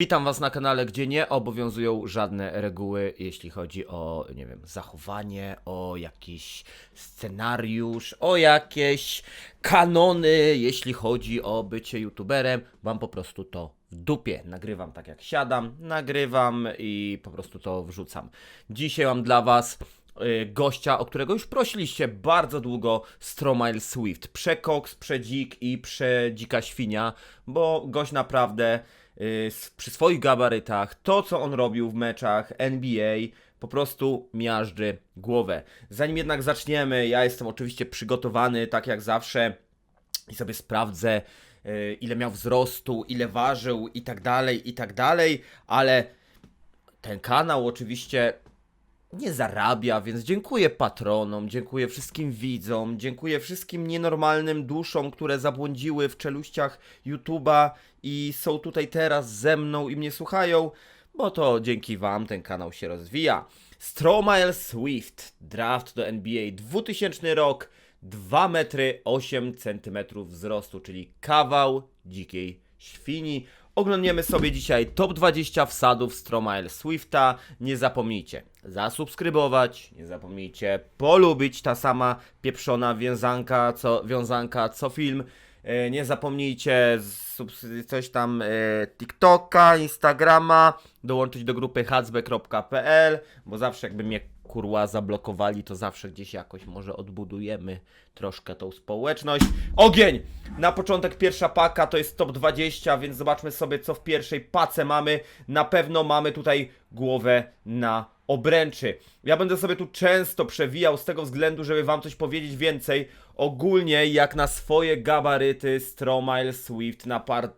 Witam Was na kanale, gdzie nie obowiązują żadne reguły, jeśli chodzi o, nie wiem, zachowanie, o jakiś scenariusz, o jakieś kanony, jeśli chodzi o bycie youtuberem. Mam po prostu to w dupie. Nagrywam tak jak siadam, nagrywam i po prostu to wrzucam. Dzisiaj mam dla Was y, gościa, o którego już prosiliście bardzo długo, Stromile Swift. Przekoks, przedzik i przedzika świnia, bo gość naprawdę przy swoich gabarytach, to co on robił w meczach NBA, po prostu miażdży głowę. Zanim jednak zaczniemy, ja jestem oczywiście przygotowany, tak jak zawsze, i sobie sprawdzę, y, ile miał wzrostu, ile ważył i tak dalej, i tak dalej, ale ten kanał oczywiście nie zarabia, więc dziękuję patronom, dziękuję wszystkim widzom, dziękuję wszystkim nienormalnym duszom, które zabłądziły w czeluściach YouTube'a i są tutaj teraz ze mną i mnie słuchają, bo to dzięki wam ten kanał się rozwija. Stromile Swift, draft do NBA 2000 rok, 2 metry 8 centymetrów wzrostu, czyli kawał dzikiej świni. Oglądniemy sobie dzisiaj top 20 wsadów Stromile Swifta. Nie zapomnijcie zasubskrybować, nie zapomnijcie polubić ta sama pieprzona wiązanka co, wiązanka co film. E, Nie zapomnijcie coś tam e, TikToka, Instagrama, dołączyć do grupy hacbe.pl, bo zawsze jakby mnie kurła zablokowali, to zawsze gdzieś jakoś może odbudujemy troszkę tą społeczność. Ogień! Na początek pierwsza paka to jest top 20, więc zobaczmy sobie co w pierwszej pace mamy. Na pewno mamy tutaj głowę na obręczy. Ja będę sobie tu często przewijał z tego względu, żeby wam coś powiedzieć więcej. Ogólnie jak na swoje gabaryty Stromile Swift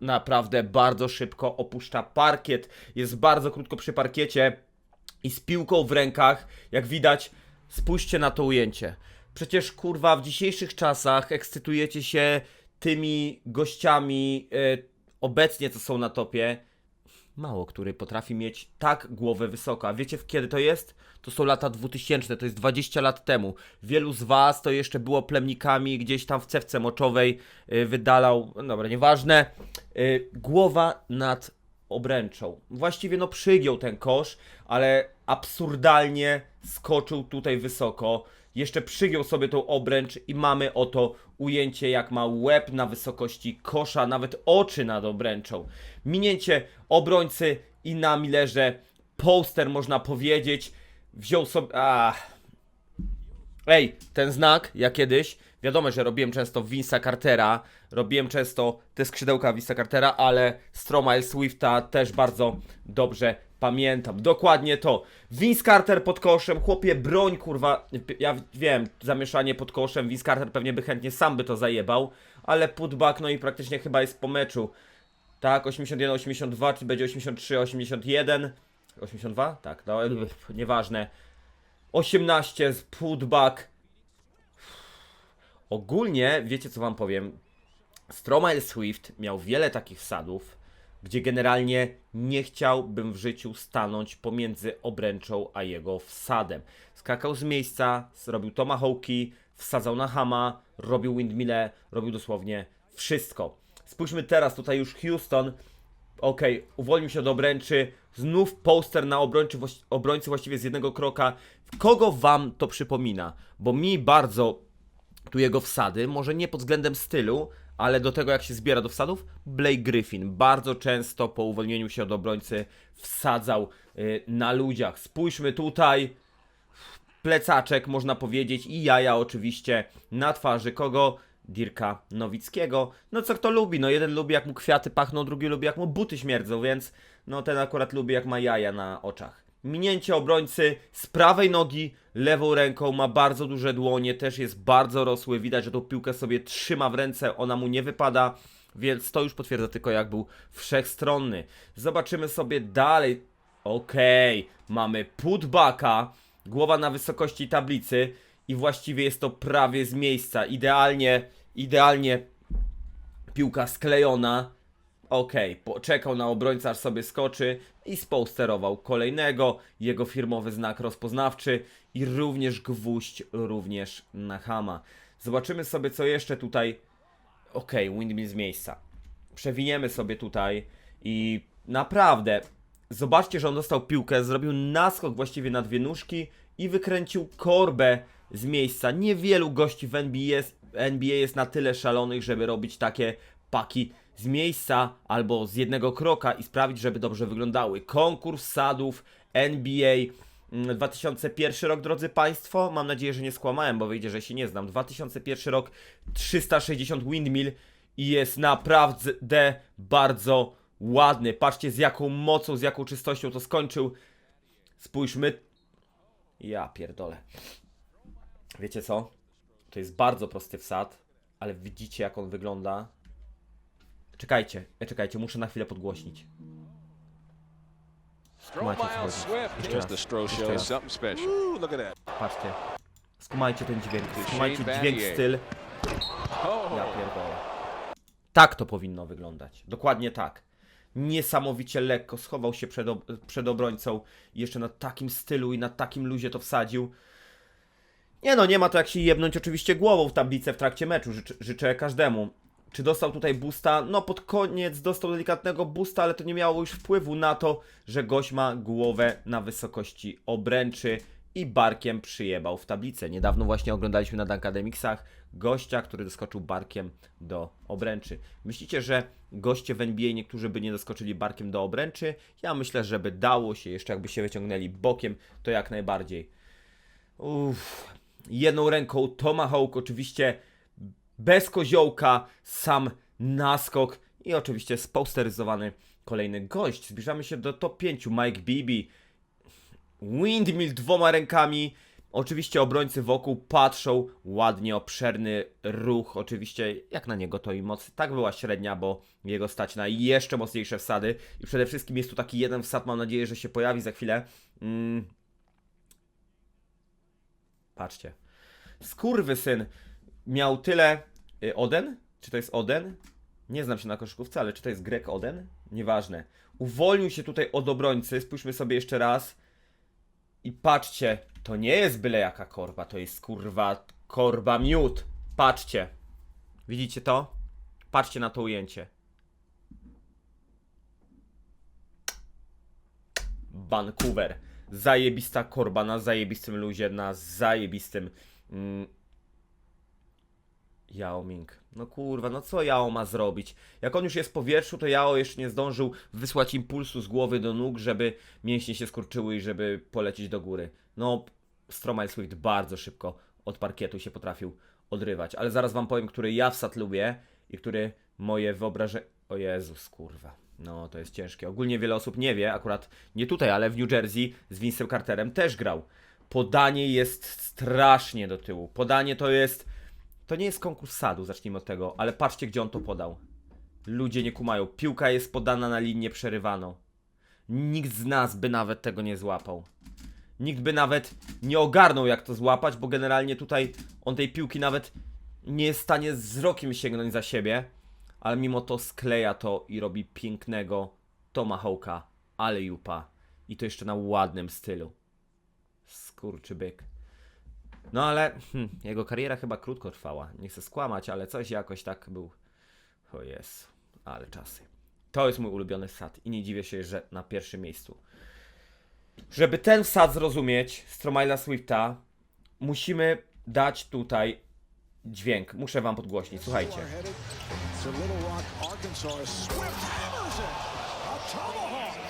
naprawdę bardzo szybko opuszcza parkiet. Jest bardzo krótko przy parkiecie i z piłką w rękach, jak widać, spójrzcie na to ujęcie. Przecież kurwa w dzisiejszych czasach ekscytujecie się tymi gościami e, obecnie, co są na topie. Mało który potrafi mieć tak głowę wysoko. A wiecie kiedy to jest? To są lata 2000, to jest 20 lat temu. Wielu z was to jeszcze było plemnikami gdzieś tam w cewce moczowej y, wydalał, no dobra, nieważne. Y, głowa nad obręczą. Właściwie no przygiął ten kosz, ale absurdalnie skoczył tutaj wysoko. Jeszcze przygiął sobie tą obręcz i mamy oto ujęcie jak ma łeb na wysokości kosza, nawet oczy nad obręczą. Minięcie obrońcy i na Millerze poster można powiedzieć. Wziął sobie... Ach. Ej, ten znak, ja kiedyś, wiadomo, że robiłem często Vince'a Cartera, robiłem często te skrzydełka Vince'a Cartera, ale Stromile Swifta też bardzo dobrze pamiętam. Dokładnie to. Vince Carter pod koszem, chłopie, broń, kurwa, ja wiem, zamieszanie pod koszem, Vince Carter pewnie by chętnie sam by to zajebał, ale putback, no i praktycznie chyba jest po meczu. Tak, 81, 82, czy będzie 83, 81? 82? Tak, no, nieważne. 18 z putback. Ogólnie, wiecie co wam powiem? Stromile Swift miał wiele takich wsadów, gdzie generalnie nie chciałbym w życiu stanąć pomiędzy obręczą a jego wsadem. Skakał z miejsca, zrobił tomahawki, wsadzał na hama, robił windmille, robił dosłownie wszystko. Spójrzmy teraz, tutaj już Houston, okej, uwolnił się od obręczy, znów poster na obrończy, właś- obrońcy właściwie z jednego kroka. Kogo wam to przypomina? Bo mi bardzo tu jego wsady, może nie pod względem stylu, ale do tego jak się zbiera do wsadów, Blake Griffin bardzo często po uwolnieniu się od obrońcy wsadzał y, na ludziach. Spójrzmy tutaj, plecaczek można powiedzieć i jaja oczywiście na twarzy kogo? Dirka Nowickiego. No co kto lubi, no jeden lubi jak mu kwiaty pachną, drugi lubi jak mu buty śmierdzą, więc no ten akurat lubi jak ma jaja na oczach. Minięcie obrońcy z prawej nogi, lewą ręką, ma bardzo duże dłonie, też jest bardzo rosły, widać, że tą piłkę sobie trzyma w ręce, ona mu nie wypada, więc to już potwierdza tylko jak był wszechstronny. Zobaczymy sobie dalej. Okej, mamy putbacka, głowa na wysokości tablicy i właściwie jest to prawie z miejsca. Idealnie, idealnie piłka sklejona. Okej, poczekał na obrońca, aż sobie skoczy i sposterował kolejnego, jego firmowy znak rozpoznawczy i również gwóźdź, również na hama. Zobaczymy sobie, co jeszcze tutaj. Okej, windmill z miejsca. Przewiniemy sobie tutaj i Naprawdę. Zobaczcie, że on dostał piłkę, zrobił naskok właściwie na dwie nóżki i wykręcił korbę z miejsca. Niewielu gości w NBA jest, NBA jest na tyle szalonych, żeby robić takie paki z miejsca albo z jednego kroka i sprawić, żeby dobrze wyglądały. Konkurs sadów NBA mm, 2001 rok, drodzy Państwo. Mam nadzieję, że nie skłamałem, bo wyjdzie, że się nie znam. 2001 rok, 360 windmill i jest naprawdę bardzo ładny. Patrzcie z jaką mocą, z jaką czystością to skończył. Spójrzmy. Ja pierdolę. Wiecie co? To jest bardzo prosty wsad, ale widzicie jak on wygląda. Czekajcie, e, czekajcie, muszę na chwilę podgłośnić. Kumajcie o co chodzi. Jeszcze Just the raz. stroll Jeszcze show raz. something special. Ooh, look at that. Patrzcie. Skumajcie ten dźwięk. Skumajcie dźwięk, styl. Oh, Ja pierdolę. Tak to powinno wyglądać. Dokładnie tak. Niesamowicie lekko schował się przed, ob przed obrońcą i jeszcze na takim stylu i na takim luzie to wsadził. Nie no, nie ma to jak się jebnąć oczywiście głową w tablicę w trakcie meczu. Życzę, życzę każdemu. Czy dostał tutaj boosta? No pod koniec dostał delikatnego boosta, ale to nie miało już wpływu na to, że gość ma głowę na wysokości obręczy i barkiem przyjebał w tablicę. Niedawno właśnie oglądaliśmy na Dunkademicsach gościa, który doskoczył barkiem do obręczy. Myślicie, że goście w NBA niektórzy by nie doskoczyli barkiem do obręczy? Ja myślę, że by dało się, jeszcze jakby się wyciągnęli bokiem, to jak najbardziej. Uff. Jedną ręką Tomahawk, oczywiście bez koziołka, sam naskok i oczywiście sposteryzowany kolejny gość. Zbliżamy się do top 5. Mike Bibi, Windmill dwoma rękami. Oczywiście obrońcy wokół patrzą, ładnie obszerny ruch. Oczywiście jak na niego to i moc. Tak była średnia, bo jego stać na jeszcze mocniejsze wsady. I przede wszystkim jest tu taki jeden wsad, mam nadzieję, że się pojawi za chwilę. Mm. Patrzcie. Skurwysyn miał tyle... Y, Oden? Czy to jest Oden? Nie znam się na koszykówce, ale czy to jest Grek Oden? Nieważne. Uwolnił się tutaj od obrońcy. Spójrzmy sobie jeszcze raz. I patrzcie, to nie jest byle jaka korba, to jest kurwa korba miód. Patrzcie. Widzicie to? Patrzcie na to ujęcie. Vancouver. Zajebista korba na zajebistym luzie, na zajebistym mm, Yao Ming. No kurwa, no co Yao ma zrobić? Jak on już jest w powietrzu, to Yao jeszcze nie zdążył wysłać impulsu z głowy do nóg, żeby mięśnie się skurczyły i żeby polecieć do góry. No, Stromae Swift bardzo szybko od parkietu się potrafił odrywać. Ale zaraz wam powiem, który ja wsad lubię i który moje wyobrażenie... O Jezus, kurwa. No, to jest ciężkie. Ogólnie wiele osób nie wie, akurat nie tutaj, ale w New Jersey z Vince'em Carterem też grał. Podanie jest strasznie do tyłu. Podanie to jest... To nie jest konkurs sadu, zacznijmy od tego, ale patrzcie, gdzie on to podał. Ludzie nie kumają. Piłka jest podana na linię przerywaną. Nikt z nas by nawet tego nie złapał. Nikt by nawet nie ogarnął, jak to złapać, bo generalnie tutaj on tej piłki nawet nie jest w stanie wzrokiem sięgnąć za siebie, ale mimo to skleja to i robi pięknego tomahawka, ale jupa. I to jeszcze na ładnym stylu. Skurczybyk. No ale hm, jego kariera chyba krótko trwała. Nie chcę skłamać, ale coś jakoś tak był. O jest, ale czasy. To jest mój ulubiony sad i nie dziwię się, że na pierwszym miejscu. Żeby ten wsad zrozumieć, Stromila Swifta, musimy dać tutaj dźwięk. Muszę wam podgłośnić, słuchajcie.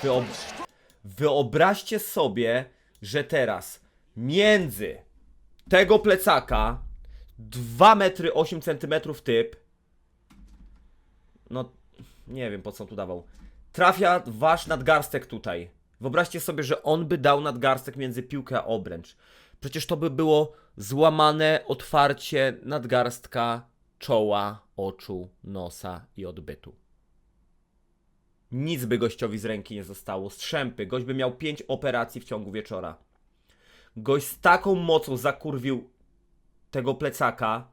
Wyob wyobraźcie sobie, że teraz między tego plecaka 2 metry 8 centymetrów typ no nie wiem po co on tu dawał trafia wasz nadgarstek tutaj. Wyobraźcie sobie, że on by dał nadgarstek między piłkę a obręcz. Przecież to by było złamane otwarcie nadgarstka czoła, oczu, nosa i odbytu nic by gościowi z ręki nie zostało. Strzępy. Gość by miał 5 operacji w ciągu wieczora. Gość z taką mocą zakurwił tego plecaka.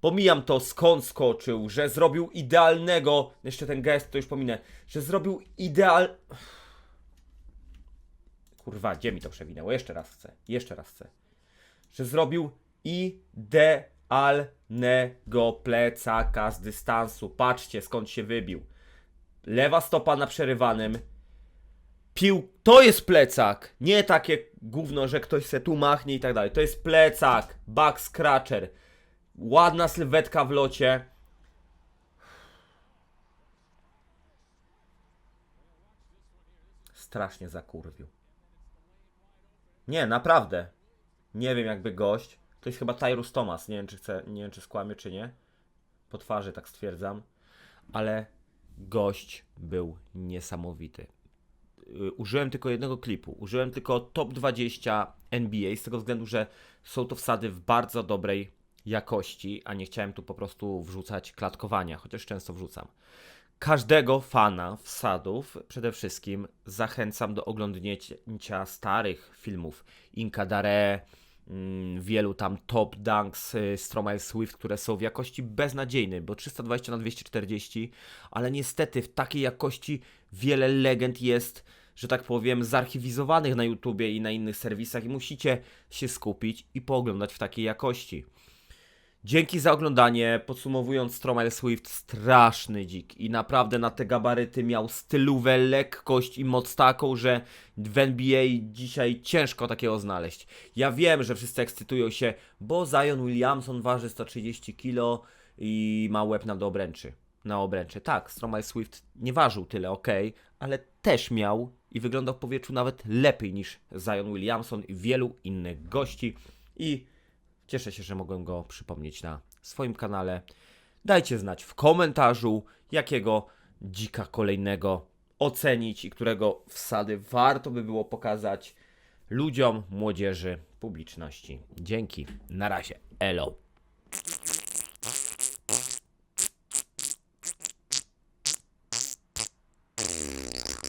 Pomijam to, skąd skoczył, że zrobił idealnego. Jeszcze ten gest to już pominę. Że zrobił ideal. Kurwa, gdzie mi to przewinęło? Jeszcze raz chcę. Jeszcze raz chcę. Że zrobił idealnego plecaka z dystansu. Patrzcie, skąd się wybił lewa stopa na przerywanym. Pił, to jest plecak, nie takie gówno, że ktoś se tu machnie i tak dalej. To jest plecak, back scratcher, ładna sylwetka w locie. Strasznie zakurwił. Nie, naprawdę. Nie wiem jakby gość. To jest chyba Tyrus Thomas. Nie wiem czy chcę, nie wiem czy skłamie czy nie. Po twarzy tak stwierdzam. Ale gość był niesamowity. Y, Użyłem tylko jednego klipu. Użyłem tylko top 20 NBA z tego względu, że są to wsady w bardzo dobrej jakości, a nie chciałem tu po prostu wrzucać klatkowania, chociaż często wrzucam. Każdego fana wsadów przede wszystkim zachęcam do oglądnięcia starych filmów Inka Dare, wielu tam top dunks y, Stromae Swift, które są w jakości beznadziejnej, bo 320 na 240, ale niestety w takiej jakości wiele legend jest, że tak powiem, zarchiwizowanych na YouTubie i na innych serwisach i musicie się skupić i pooglądać w takiej jakości. Dzięki za oglądanie. Podsumowując, Stromae Swift straszny dzik i naprawdę na te gabaryty miał stylówę, lekkość i moc taką, że w NBA dzisiaj ciężko takiego znaleźć. Ja wiem, że wszyscy ekscytują się, bo Zion Williamson waży 130 kg i ma łeb na obręczy. Na obręczy. Tak, Stromae Swift nie ważył tyle, ok, ale też miał i wyglądał w powietrzu nawet lepiej niż Zion Williamson i wielu innych gości. I Cieszę się, że mogłem go przypomnieć na swoim kanale. Dajcie znać w komentarzu, jakiego dzika kolejnego ocenić i którego wsady warto by było pokazać ludziom, młodzieży, publiczności. Dzięki. Na razie. Elo.